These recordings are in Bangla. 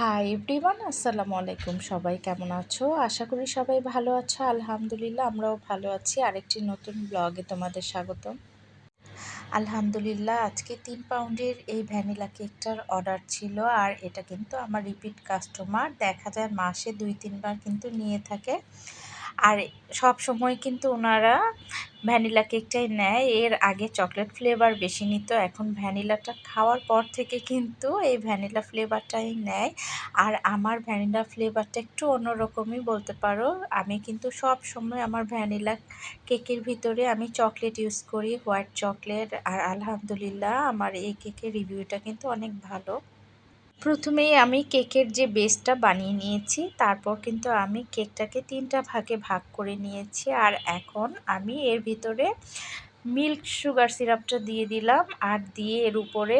হাই এভরিওয়ান আসসালামু আলাইকুম। সবাই কেমন আছো? আশা করি সবাই ভালো আছো। আলহামদুলিল্লাহ, আমরাও ভালো আছি। আরেকটি নতুন ব্লগে তোমাদের স্বাগতম। আলহামদুলিল্লাহ, আজকে তিন পাউন্ডের এই ভ্যানিলা কেকটার অর্ডার ছিল আর এটা কিন্তু আমার রিপিট কাস্টমার দেখা যায় মাসে দুই, তিনবার কিন্তু নিয়ে থাকে। আর সব সময় কিন্তু ওনারা ভ্যানিলা কেকটাই নেয়। এর আগে চকলেট ফ্লেভার বেশি নিত, এখন ভ্যানিলাটা খাওয়ার পর থেকে কিন্তু এই ভ্যানিলা ফ্লেভারটাই নেয়। আর আমার ভ্যানিলা ফ্লেভারটা একটু অন্যরকমই বলতে পারো। আমি কিন্তু সব সময় আমার ভ্যানিলা কেকের ভিতরে আমি চকলেট ইউজ করি, হোয়াইট চকলেট। আর আলহামদুলিল্লাহ, আমার এই কেকের রিভিউটা কিন্তু অনেক ভালো। প্রথমেই আমি কেকের যে বেসটা বানিয়ে নিয়েছি, তারপর কিন্তু আমি কেকটাকে তিনটা ভাগে ভাগ করে নিয়েছি। আর এখন আমি এর ভিতরে মিল্ক সুগার সিরাপটা দিয়ে দিলাম, আর দিয়ে এর উপরে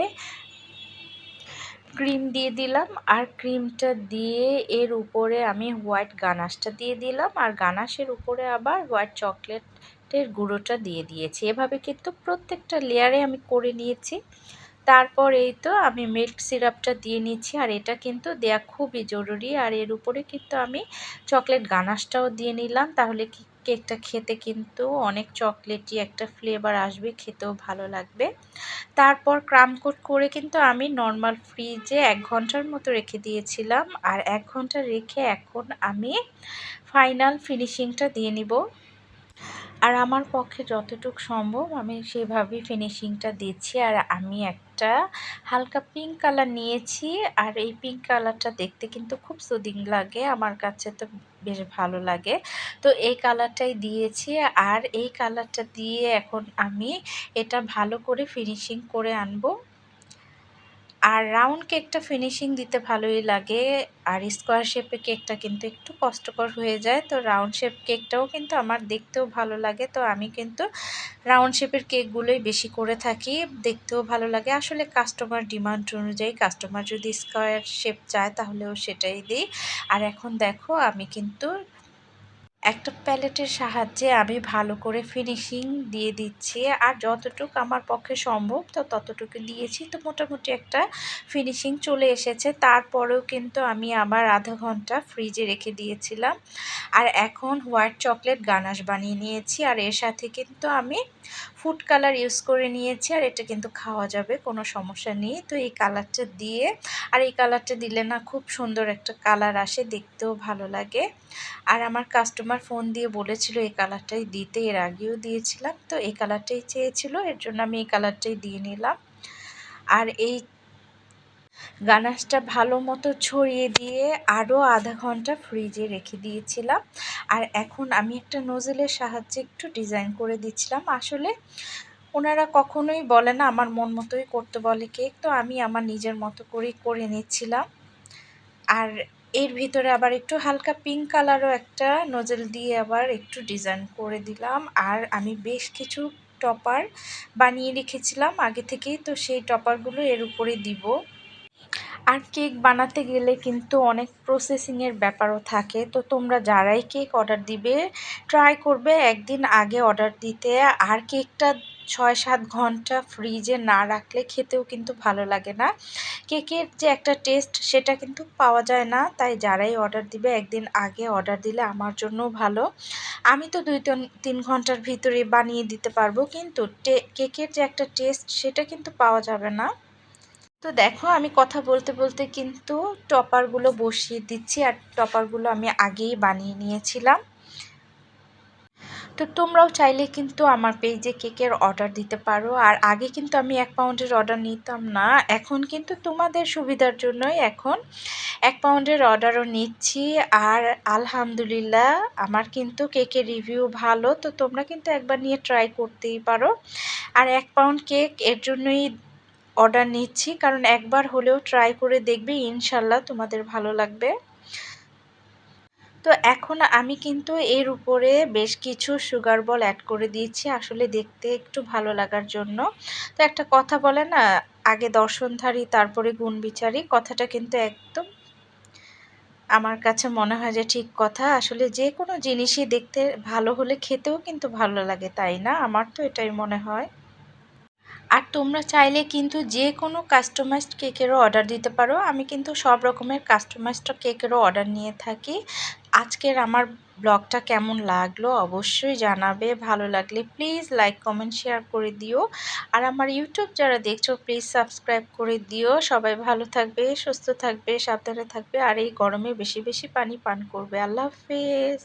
ক্রিম দিয়ে দিলাম, আর ক্রিমটা দিয়ে এর উপরে আমি হোয়াইট গানাশটা দিয়ে দিলাম, আর গানাশের উপরে আবার হোয়াইট চকলেটের গুঁড়োটা দিয়ে দিয়েছি। এভাবে কিন্তু প্রত্যেকটা লেয়ারে আমি করে নিয়েছি। তারপর এই তো আমি মিল্ক সিরাপটা দিয়ে নিচ্ছি, আর এটা কিন্তু দেয়া খুবই জরুরি, আর এর উপরে কিন্তু আমি চকলেট গানাশটাও দিয়ে নিলাম, তাহলে কি কেকটা খেতে কিন্তু অনেক চকলেটি একটা ফ্লেভার আসবে, খেতেও ভালো লাগবে। তারপর ক্রাম কোট করে কিন্তু আমি নর্মাল ফ্রিজে এক ঘণ্টার মতো রেখে দিয়েছিলাম, আর এক ঘণ্টা রেখে এখন আমি ফাইনাল ফিনিশিংটা দিয়ে নিব। আর আমার পক্ষে যতটুকু সম্ভব আমি সেভাবেই ফিনিশিংটা দিচ্ছি। আর আমি একটা হালকা পিঙ্ক কালার নিয়েছি আর এই পিঙ্ক কালারটা দেখতে কিন্তু খুব সুদিং লাগে। আমার কাছে তো বেশ ভালো লাগে। তো এই কালারটাই দিয়েছি আর এই কালারটা দিয়ে এখন আমি এটা ভালো করে ফিনিশিং করে আনব। আর রাউন্ড কেকটা ফিনিশিং দিতে ভালোই লাগে। আর স্কোয়ার শেপের কেকটা কিন্তু একটু কষ্টকর হয়ে যায়। তো রাউন্ড শেপ কেকটাও কিন্তু আমার দেখতেও ভালো লাগে। তো আমি কিন্তু রাউন্ড শেপের কেকগুলোই বেশি করে থাকি। দেখতেও ভালো লাগে। আসলে কাস্টমার ডিমান্ড অনুযায়ী কাস্টমার যদি স্কোয়ার শেপ চায় তাহলেও সেটাই দিই। আর এখন দেখো, আমি কিন্তু একটা প্যালেটের সাহায্যে আমি ভালো করে ফিনিশিং দিয়ে দিচ্ছি। আর যতটুকু আমার পক্ষে সম্ভব তো ততটুকু দিয়েছি। তো মোটামুটি একটা ফিনিশিং চলে এসেছে। তারপরেও কিন্তু আমি আবার আধা ঘণ্টা ফ্রিজে রেখে দিয়েছিলাম। আর এখন হোয়াইট চকলেট গানাশ বানিয়ে নিয়েছি। আর এর সাথে কিন্তু আমি ফুড কালার ইউজ করে নিয়েছি আর এটা কিন্তু খাওয়া যাবে, কোনো সমস্যা নেই। তো এই কালারটা দিয়ে, আর এই কালারটা দিলে না খুব সুন্দর একটা কালার আসে, দেখতেও ভালো লাগে। আর আমার কাস্টমার ফোন দিয়ে বলেছিল এই কালারটাই দিতে, এর আগেও দিয়েছিলাম। তো এই কালারটাই চেয়েছিল, এর জন্য আমি এই কালারটাই দিয়ে নিলাম। আর এই গানাশটা ভালো মতো ছড়িয়ে দিয়ে আরও আধা ঘণ্টা ফ্রিজে রেখে দিয়েছিলাম। আর এখন আমি একটা নোজেলের সাহায্যে একটু ডিজাইন করে দিচ্ছিলাম। আসলে ওনারা কখনোই বলে না, আমার মন মতোই করতে বলে কেক। তো আমি আমার নিজের মতো করেই করে নিচ্ছিলাম। আর এর ভিতরে আবার একটু হালকা পিঙ্ক কালারও একটা নজেল দিয়ে আবার একটু ডিজাইন করে দিলাম। আর আমি বেশ কিছু টপার বানিয়ে রেখেছিলাম। আগে থেকেই তো সেই টপারগুলো এর উপরে দিব। আর কেক বানাতে গেলে কিন্তু অনেক প্রসেসিংয়ের ব্যাপারও থাকে। তো তোমরা যারাই কেক অর্ডার দিবে ট্রাই করবে। একদিন আগে অর্ডার দিতে। আর কেকটা ছয় সাত ঘণ্টা ফ্রিজে না রাখলে খেতেও কিন্তু ভালো লাগে না। কেকের যে একটা টেস্ট সেটা কিন্তু পাওয়া যায় না। তাই যারাই অর্ডার দিবে, একদিন আগে অর্ডার দিলে আমার জন্য ভালো। আমি তো দুই তিন ঘণ্টার ভিতরে বানিয়ে দিতে পারব। কিন্তু কেকের যে একটা টেস্ট সেটা কিন্তু পাওয়া যাবে না। তো দেখো, আমি কথা বলতে বলতে কিন্তু টপারগুলো বসিয়ে দিচ্ছি আর টপারগুলো আমি আগেই বানিয়ে নিয়েছিলাম। তো তোমরাও চাইলে কিন্তু আমার পেজে কেকের অর্ডার দিতে পারো। আর আগে কিন্তু আমি এক পাউন্ডের অর্ডার নিতাম না, এখন কিন্তু তোমাদের সুবিধার জন্যই এখন এক পাউন্ডের অর্ডারও নিচ্ছি। আর আলহামদুলিল্লাহ, আমার কিন্তু কেকের রিভিউ ভালো, তো তোমরা কিন্তু একবার নিয়ে ট্রাই করতেই পারো। আর এক পাউন্ড কেক এর জন্যই অর্ডার নিচ্ছি, কারণ একবার হলেও ট্রাই করে দেখবে ইনশাল্লাহ তোমাদের ভালো লাগবে। তো এখন আমি কিন্তু এর উপরে বেশ কিছু সুগার বল অ্যাড করে দিয়েছি, আসলে দেখতে একটু ভালো লাগার জন্য। তো একটা কথা বলে না, আগে দর্শনধারী, তারপরে গুণ বিচারী কথাটা কিন্তু একদম আমার কাছে মনে হয় যে ঠিক কথা। আসলে যে কোনো জিনিসই দেখতে ভালো হলে খেতেও কিন্তু ভালো লাগে, তাই না? আমার তো এটাই মনে হয়। আর তোমরা চাইলে কিন্তু যে কোনো কাস্টমাইজড কেকেরও অর্ডার দিতে পারো। আমি কিন্তু সব রকমের কাস্টমাইজড কেকেরও অর্ডার নিয়ে থাকি। আজকের আমার ব্লগটা কেমন লাগল অবশ্যই জানাবে। ভালো লাগলে প্লিজ লাইক কমেন্ট শেয়ার করে দিও। আর আমার ইউটিউব যারা দেখছ প্লিজ সাবস্ক্রাইব করে দিও। সবাই ভালো থাকবে, সুস্থ থাকবে, সাবধানে থাকবে। আর এই গরমে বেশি বেশি পানি পান করবে। আল্লাহ হাফেজ।